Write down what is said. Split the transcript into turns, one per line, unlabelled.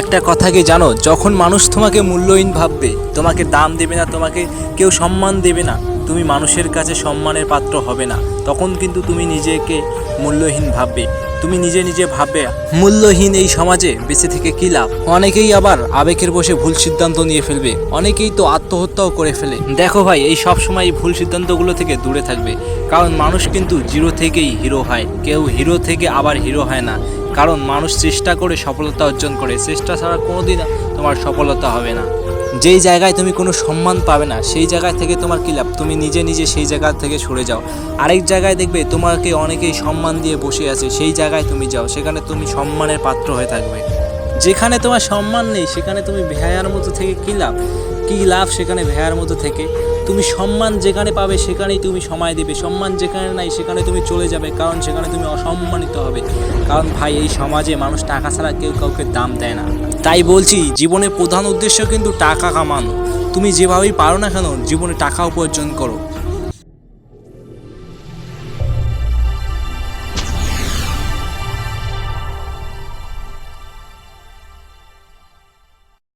একটা কথা কি জানো? যখন মানুষ তোমাকে মূল্যহীন ভাববে, তোমাকে দাম দেবে না, তোমাকে কেউ সম্মান দেবে না, তুমি মানুষের কাছে সম্মানের পাত্র হবে না, তখন কিন্তু তুমি নিজেকে মূল্যহীন ভাববে। তুমি নিজে নিজে ভাববে, মূল্যহীন এই সমাজে বেঁচে থেকে কী লাভ? অনেকেই আবার আবেগের বসে ভুল সিদ্ধান্ত নিয়ে ফেলবে। অনেকেই তো আত্মহত্যাও করে ফেলে। দেখো ভাই, এই সব সময় এই ভুল সিদ্ধান্তগুলো থেকে দূরে থাকবে। কারণ মানুষ কিন্তু জিরো থেকেই হিরো হয়। কেউ হিরো থেকে আবার হিরো হয় না। কারণ মানুষ চেষ্টা করে সফলতা অর্জন করে। চেষ্টা ছাড়া কোনো দিন তোমার সফলতা হবে না। যেই জায়গায় তুমি কোনো সম্মান পাবে না, সেই জায়গায় থেকে তোমার কী লাভ? তুমি নিজে নিজে সেই জায়গা থেকে সরে যাও। আরেক জায়গায় দেখবে তোমাকে অনেকেই সম্মান দিয়ে বসে আছে, সেই জায়গায় তুমি যাও, সেখানে তুমি সম্মানের পাত্র হয়ে থাকবে। যেখানে তোমার সম্মান নেই, সেখানে তুমি ভেয়ার মতো থেকে কী লাভ? কী লাভ সেখানে ভেয়ার মতো থেকে? তুমি সম্মান যেখানে পাবে, সেখানেই তুমি সময় দেবে। সম্মান যেখানে নাই, সেখানে তুমি চলে যাবে। কারণ সেখানে তুমি অসম্মানিত হবে। কারণ ভাই, এই সমাজে মানুষ টাকা ছাড়া কেউ কাউকে দাম দেয় না। তাই বলছি, জীবনের প্রধান উদ্দেশ্য কিন্তু টাকা কামানো। তুমি যেভাবেই পারো না কেন, জীবনে টাকা উপার্জন করো।